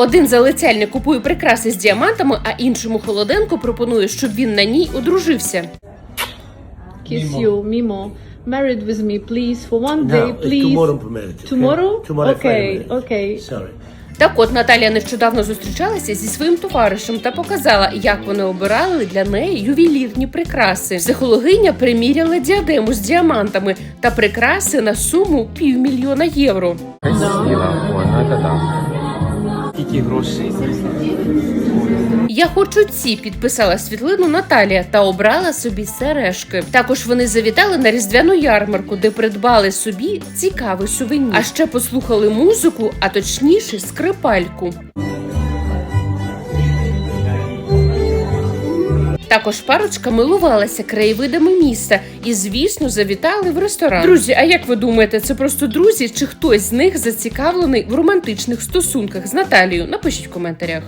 Один залицяльник купує прикраси з діамантами, а іншому холоденко пропонує, щоб він на ній одружився. Kiss you, Mimo. Married with me, please, for one day, please. tomorrow permitted. okay? Tomorrow? Tomorrow, Okay, Friday. okay. Sorry. Так от Наталія нещодавно зустрічалася зі своїм товаришем та показала, як вони обирали для неї ювелірні прикраси. Психологиня приміряла діадему з діамантами та прикраси на суму півмільйона євро. Красиво, о, ну это да. Скільки грошей? Я хочу ці підписала світлину Наталія та обрала собі сережки. Також вони завітали на різдвяну ярмарку, де придбали собі цікавий сувенір. А ще послухали музику, а точніше скрипальку. Також парочка милувалася краєвидами міста і, звісно, завітали в ресторан. Друзі, а як ви думаєте, це просто друзі, чи хтось з них зацікавлений в романтичних стосунках з Наталією? Напишіть в коментарях.